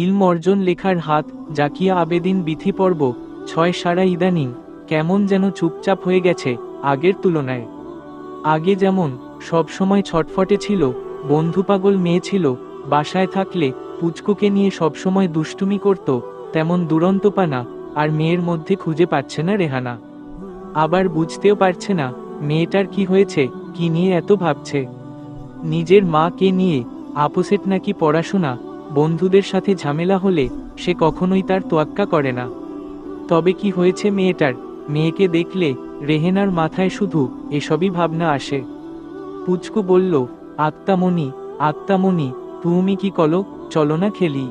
ইলম অর্জন লেখার হাত, জাকিয়া আবেদিন বিথি পর্ব, ছয় সারা ইদানিং, কেমন যেন চুপচাপ হয়ে গেছে, আগের তুলনায়। আগে যেমন সবসময় ছটফটে ছিল, বন্ধু পাগল মেয়ে ছিল, বাসায় থাকলে, পুচকুকে নিয়ে সবসময় দুষ্টুমি করত, তেমন দুরন্তপানা আর মেয়ের মধ্যে খুঁজে পাচ্ছে না রেহানা। আবার বুঝতেও পারছে না, মেয়েটার কি হয়েছে, কি নিয়ে এত ভাবছে। নিজের মাকে নিয়ে, আপোসেট নাকি পড়াশোনা বন্ধুদের সাথে ঝামেলা হলে সে কখনোই তার তোয়াক্কা করে না। তবে কি হয়েছে মেয়েটার? মেয়েকে দেখলে রেহেনার মাথায় শুধু এসবই ভাবনা আসে। পুচকু বলল, আত্মামণি আত্মামণি, তুমি কি কলো? চলো না খেলি।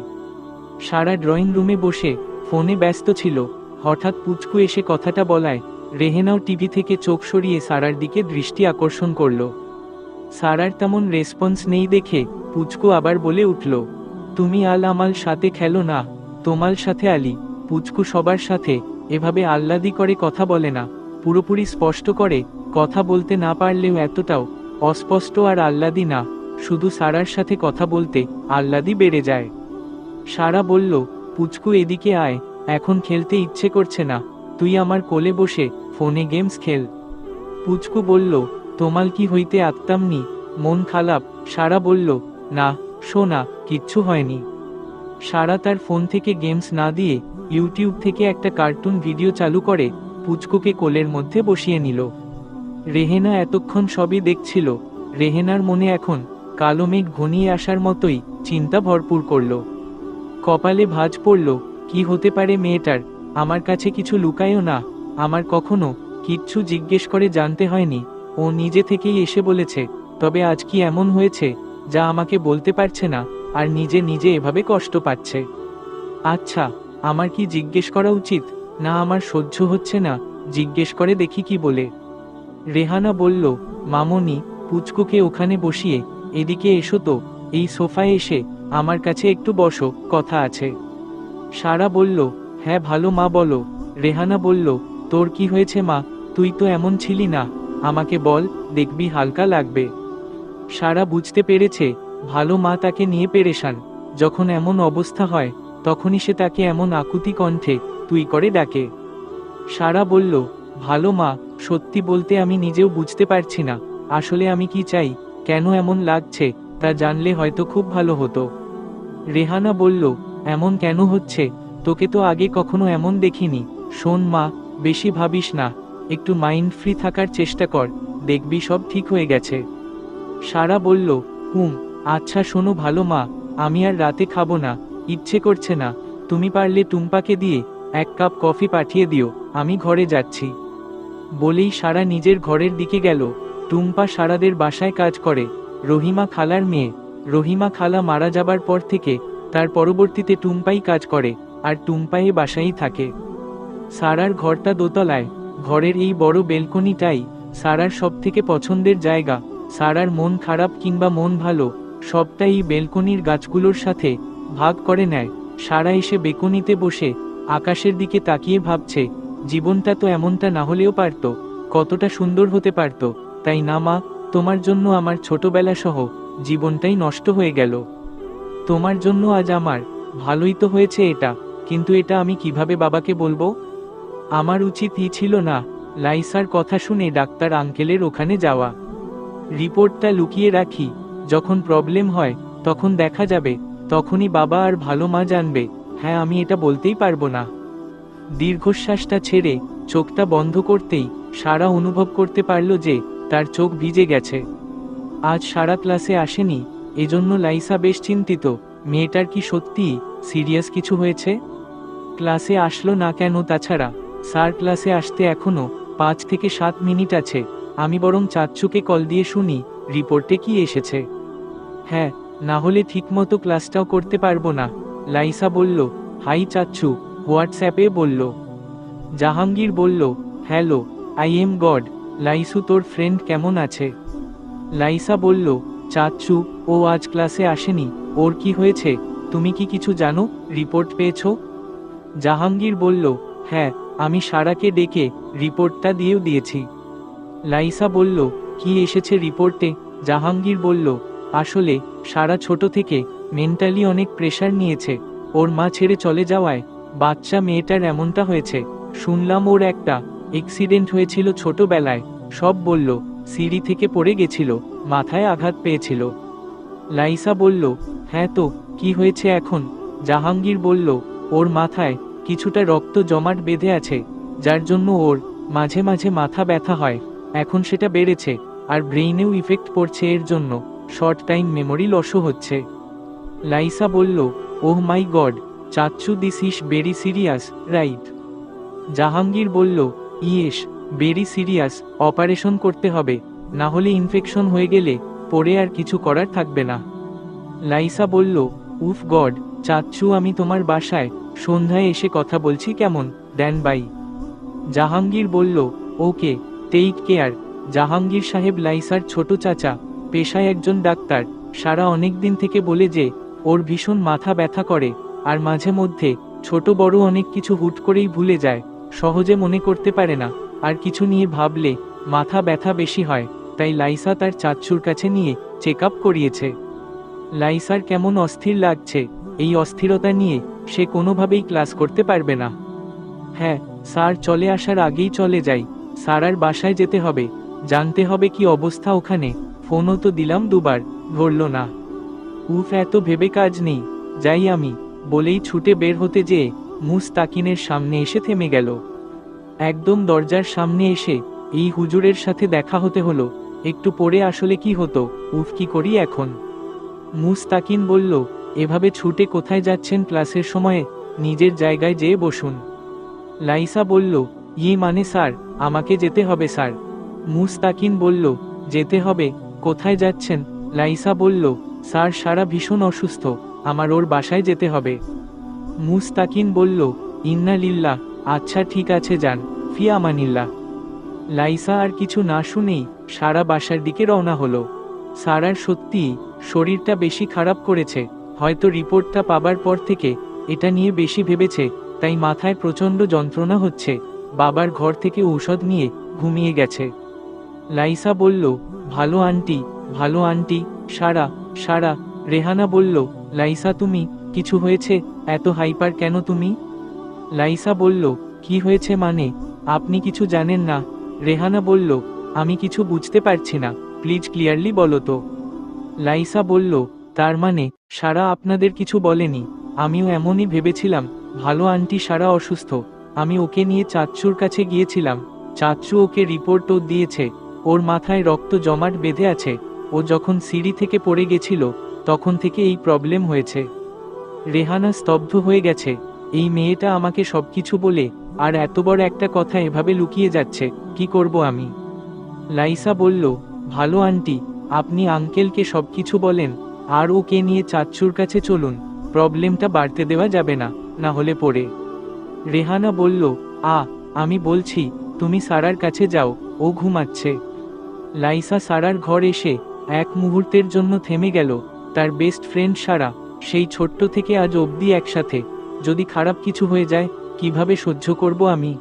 সারা ড্রয়িং রুমে বসে ফোনে ব্যস্ত ছিল। হঠাৎ পুচকু এসে কথাটা বলায়, রেহেনাও টিভি থেকে চোখ সরিয়ে সারার দিকে দৃষ্টি আকর্ষণ করল। সারার তেমন রেসপন্স নেই দেখে পুচকু আবার বলে উঠল তুমি আল আমাল সাথে খেলো না তোমার সাথে আলি, পুচকু সবার সাথে, এভাবে আহ্লাদি করে কথা বলে না, পুরোপুরি স্পষ্ট করে, কথা বলতে না পারলেও এতটাও, অস্পষ্ট আর আহ্লাদি না, শুধু সারার সাথে কথা বলতে, আহ্লাদি বেড়ে যায়। সারা বলল, পুচকু এদিকে আয়, এখন খেলতে ইচ্ছে করছে না, তুই আমার কোলে বসে, ফোনে গেমস খেল। পুচকু বলল, তোমাল কি হইতে আত্মামনি, মন খারাপ, সারা বলল, না শোনা কিচ্ছু হয়নি। সারা তার ফোন থেকে গেমস না দিয়ে ইউটিউব থেকে একটা কার্টুন ভিডিও চালু করে পুচকুকে কোলের মধ্যে বসিয়ে নিল। রেহেনা এতক্ষণ সবই দেখছিল। রেহেনার মনে এখন কালো মেঘ ঘনিয়ে আসার মতোই চিন্তা ভরপুর করল। কপালে ভাঁজ পড়ল, কি হতে পারে মেয়েটার? আমার কাছে কিছু লুকায়ও না। আমার কখনো কিচ্ছু জিজ্ঞেস করে জানতে হয়নি। ও নিজে থেকেই এসে বলেছে, তবে আজ কি এমন হয়েছে? যা আমাকে বলতে পারছে না, আর নিজে নিজে এভাবে কষ্ট পাচ্ছে। আচ্ছা আমার কি জিজ্ঞেস করা উচিত? না, আমার সহ্য হচ্ছে না, জিজ্ঞেস করে দেখি কি বলে। রেহানা বলল, মামনি, পুচকুকে ওখানে বসিয়ে, এদিকে এসো তো, এই সোফায় এসে, আমার কাছে একটু বসো, কথা আছে। সারা বলল হ্যাঁ ভালো মা, বলো। রেহানা বলল, তোর কি হয়েছে মা? তুই তো এমন ছিলি না। আমাকে বল, দেখবি হালকা লাগবে। সারা বুঝতে পেরেছে, ভালো মা তাকে নিয়ে পেরেশান। যখন এমন অবস্থা হয়, তখনই সে তাকে এমন আকুতি কণ্ঠে তুই করে ডাকে। সারা বলল, ভালো মা, সত্যি বলতে আমি নিজেও বুঝতে পারছি না। আসলে আমি কি চাই? কেন এমন লাগছে? তা জানলে হয়তো খুব ভালো হতো। রেহানা বলল, এমন কেন হচ্ছে? তোকে তো আগে কখনো এমন দেখিনি। শোন মা, বেশি ভাবিস না। একটু মাইন্ড ফ্রি থাকার চেষ্টা কর। দেখবি সব ঠিক হয়ে গেছে। সারা বলল, হুম আচ্ছা শোনো ভালো মা, আমি আর রাতে খাব না, ইচ্ছে করছে না, তুমি পারলে টুম্পাকে দিয়ে এক কাপ কফি পাঠিয়ে দিও, আমি ঘরে যাচ্ছি। বলেই সারা নিজের ঘরের দিকে গেল, টুম্পা সারাদের বাসায় কাজ করে, রহিমা খালার মেয়ে, রহিমা খালা মারা যাবার পর থেকে তার পরবর্তীতে টুম্পাই কাজ করে, আর টুম্পাই বাসায় থাকে। সারার ঘরটা দোতলায়, ঘরের এই বড় বেলকনিটাই সারার সবথেকে পছন্দের জায়গা সারার মন খারাপ কিংবা মন ভালো, সবটাই বেলকনির গাছগুলোর সাথে ভাগ করে নেয়। সারা এসে বেকনিতে বসে আকাশের দিকে তাকিয়ে ভাবছে, জীবনটা তো এমনটা না হলেও পারত, কতটা সুন্দর হতে পারত। তাই না মা, তোমার জন্য আমার ছোটবেলা সহ জীবনটাই নষ্ট হয়ে গেল। তোমার জন্য আজ আমার, ভালোই তো হয়েছে এটা, কিন্তু এটা আমি কীভাবে বাবাকে বলব? আমার উচিতই ছিল না, লাইসার কথা শুনে ডাক্তার আঙ্কেলের ওখানে যাওয়া। রিপোর্টটা লুকিয়ে রাখি, যখন প্রবলেম হয়, তখন দেখা যাবে, তখনই বাবা আর ভালো মা জানবে হ্যাঁ আমি এটা বলতেই পারব না। দীর্ঘশ্বাসটা ছেড়ে, চোখটা বন্ধ করতেই, সারা অনুভব করতে পারল যে, তার চোখ ভিজে গেছে। আজ সারা ক্লাসে আসেনি, এজন্য লাইসা বেশ চিন্তিত, মেয়েটার কি সত্যি সিরিয়াস কিছু হয়েছে? ক্লাসে আসলো না কেন তাছাড়া, স্যার ক্লাসে আসতে এখনও পাঁচ থেকে সাত মিনিট আছে। আমি বরং চাচ্চুকে কল দিয়ে শুনি, রিপোর্টে কি এসেছে। হ্যাঁ না হলে ঠিকমতো ক্লাসটাও করতে পারব না, লাইসা বলল। হাই চাচ্চু হোয়াটসঅ্যাপে বলল। জাহাঙ্গীর বলল, hello, I am God, Laisu তোর ফ্রেন্ড কেমন আছে? লাইসা বলল চাচ্চু ও আজ ক্লাসে আসেনি, ওর কি হয়েছে, তুমি কি কিছু জানো, রিপোর্ট পেয়েছ? জাহাঙ্গীর বলল হ্যাঁ আমি সারাকে ডেকে রিপোর্টটা দিয়েও দিয়েছি। লাইসা বলল, কি এসেছে রিপোর্টে? জাহাঙ্গীর বলল, আসলে, সারা ছোট থেকে মেন্টালি অনেক প্রেশার নিয়েছে। ওর মা ছেড়ে চলে যাওয়ায় বাচ্চা মেয়েটার এমনটা হয়েছে। শুনলাম ওর একটা এক্সিডেন্ট হয়েছিল ছোটবেলায়। সব বলল, সিঁড়ি থেকে পড়ে গেছিল, মাথায় আঘাত পেয়েছিল। লাইসা বলল হ্যাঁ তো, কি হয়েছে এখন? জাহাঙ্গীর বলল, ওর মাথায় কিছুটা রক্ত জমাট বেঁধে আছে, যার জন্য ওর মাঝে মাঝে মাথা ব্যথা হয়। এখন সেটা বেড়েছে, আর ব্রেইনেও ইফেক্ট পড়ছে এর জন্য, শর্ট টাইম মেমোরি লসও হচ্ছে। লাইসা বলল, ওহ মাই গড, চাচ্চু, this is very serious, right? Jahangir বলল, ইয়েস, ভেরি সিরিয়াস, অপারেশন করতে হবে, না হলে ইনফেকশন হয়ে গেলে পরে আর কিছু করার থাকবে না। লাইসা বলল, উফ গড, চাচ্চু, আমি তোমার বাসায়, সন্ধ্যায় এসে কথা বলছি কেমন, দেন বাই। জাহাঙ্গীর বলল, ওকে টেক কেয়ার জাহাঙ্গীর সাহেব লাইসার ছোট চাচা, পেশায় একজন ডাক্তার, সারা অনেক দিন থেকে বলে যে, ওর ভীষণ মাথা ব্যথা করে, আর মাঝে মধ্যে, ছোট বড় অনেক কিছু হুট করেই ভুলে যায়, সহজে মনে করতে পারে না, আর কিছু নিয়ে ভাবলে, মাথা ব্যথা বেশি হয়, তাই লাইসা তার চাচ্চুর কাছে নিয়ে চেক করিয়েছে। লাইসার কেমন অস্থির লাগছে, এই অস্থিরতা নিয়ে, সে কোনোভাবেই ক্লাস করতে পারবে না। হ্যাঁ স্যার চলে আসার আগেই চলে যাই। সারার বাসায় যেতে হবে। জানতে হবে কি অবস্থা ওখানে। ফোনও তো দিলাম দুবার, ধরল না। উফ, এত ভেবে কাজ নেই। যাই আমি, বলেই ছুটে বের হতে যেয়ে মুস্তাকিনের সামনে এসে থেমে গেল। একদম দরজার সামনে এসে এই হুজুরের সাথে দেখা হতে হলো। একটু পরে আসলে কি হতো, উফ, কি করি এখন? মুস্তাকিন বলল, এভাবে ছুটে কোথায় যাচ্ছেন ক্লাসের সময়ে? নিজের জায়গায় যেয়ে বসুন। লাইসা বলল ইয়ে মানে স্যার, আমাকে যেতে হবে স্যার। মুস্তাকিন বলল, যেতে হবে, কোথায় যাচ্ছেন? লাইসা বলল, স্যার সারা ভীষণ অসুস্থ, আমার ওর বাসায় যেতে হবে। মুস্তাকিন বলল, ইন্না লিল্লাহ আচ্ছা ঠিক আছে যান, ফি আমানিল্লাহ। লাইসা আর কিছু না শুনেই সারা বাসার দিকে রওনা হলো। সারার সত্যিই শরীরটা বেশি খারাপ করেছে, হয়তো রিপোর্টটা পাবার পর থেকে এটা নিয়ে বেশি ভেবেছে, তাই মাথায় প্রচণ্ড যন্ত্রণা হচ্ছে। বাবার ঘর থেকে ঔষধ নিয়ে ঘুমিয়ে গেছে। লাইসা বলল, ভালো আন্টি ভালো আন্টি, সারা সারা। রেহানা বলল, লাইসা, তুমি, কিছু হয়েছে? এত হাইপার কেন তুমি? লাইসা বলল, কি হয়েছে মানে? আপনি কিছু জানেন না। রেহানা বলল, আমি কিছু বুঝতে পারছি না। প্লিজ ক্লিয়ারলি বলো তো। লাইসা বলল, তার মানে সারা আপনাদের কিছু বলেনি। আমিও এমনই ভেবেছিলাম, ভালো আন্টি সারা অসুস্থ। আমি ওকে নিয়ে চাচ্চুর কাছে গিয়েছিলাম। চাচ্চু ওকে রিপোর্টও দিয়েছে। ওর মাথায় রক্ত জমাট বেঁধে আছে। ও যখন সিঁড়ি থেকে পড়ে গেছিল, তখন থেকে এই প্রবলেম হয়েছে। রেহানা স্তব্ধ হয়ে গেছে। এই মেয়েটা আমাকে সবকিছু বলে, আর এত বড় একটা কথা এভাবে লুকিয়ে যাচ্ছে, কি করব আমি? লাইসা বলল, ভালো আন্টি, আপনি আঙ্কেলকে সব কিছু বলেন, আর ওকে নিয়ে চাচ্চুর কাছে চলুন। প্রবলেমটা বাড়তে দেওয়া যাবে না না হলে পড়ে রেহানা বলল, আ, আমি বলছি, তুমি সারার কাছে যাও, ও ঘুমাচ্ছে। লাইসা সারার ঘর এসে এক মুহূর্তের জন্য থেমে গেল, তার বেস্ট ফ্রেন্ড সারা, সেই ছোট্ট থেকে আজ অবধি একসাথে। যদি খারাপ কিছু হয়ে যায়, কীভাবে সহ্য করব আমি?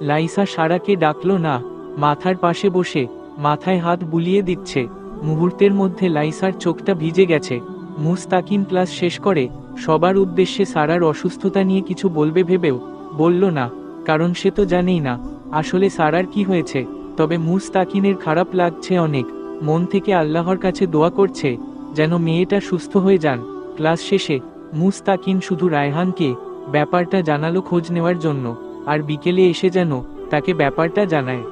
লাইসা সারাকে ডাকলো, না। মাথার পাশে বসে, মাথায় হাত বুলিয়ে দিচ্ছে। মুহূর্তের মধ্যে লাইসার চোখটা ভিজে গেছে। মুস্তাকিন ক্লাস শেষ করে সবার উদ্দেশ্যে সারার অসুস্থতা নিয়ে কিছু বলবে ভেবেও, বলল না, কারণ সে তো জানেই না, আসলে সারার কি হয়েছে, তবে মুস্তাকিনের খারাপ লাগছে অনেক, মন থেকে আল্লাহর কাছে দোয়া করছে, যেন মেয়েটা সুস্থ হয়ে যান, ক্লাস শেষে, মুস্তাকিন শুধু রায়হানকে, ব্যাপারটা জানালো খোঁজ নেওয়ার জন্য, আর বিকেলে এসে যেন, তাকে ব্যাপারটা জানায়।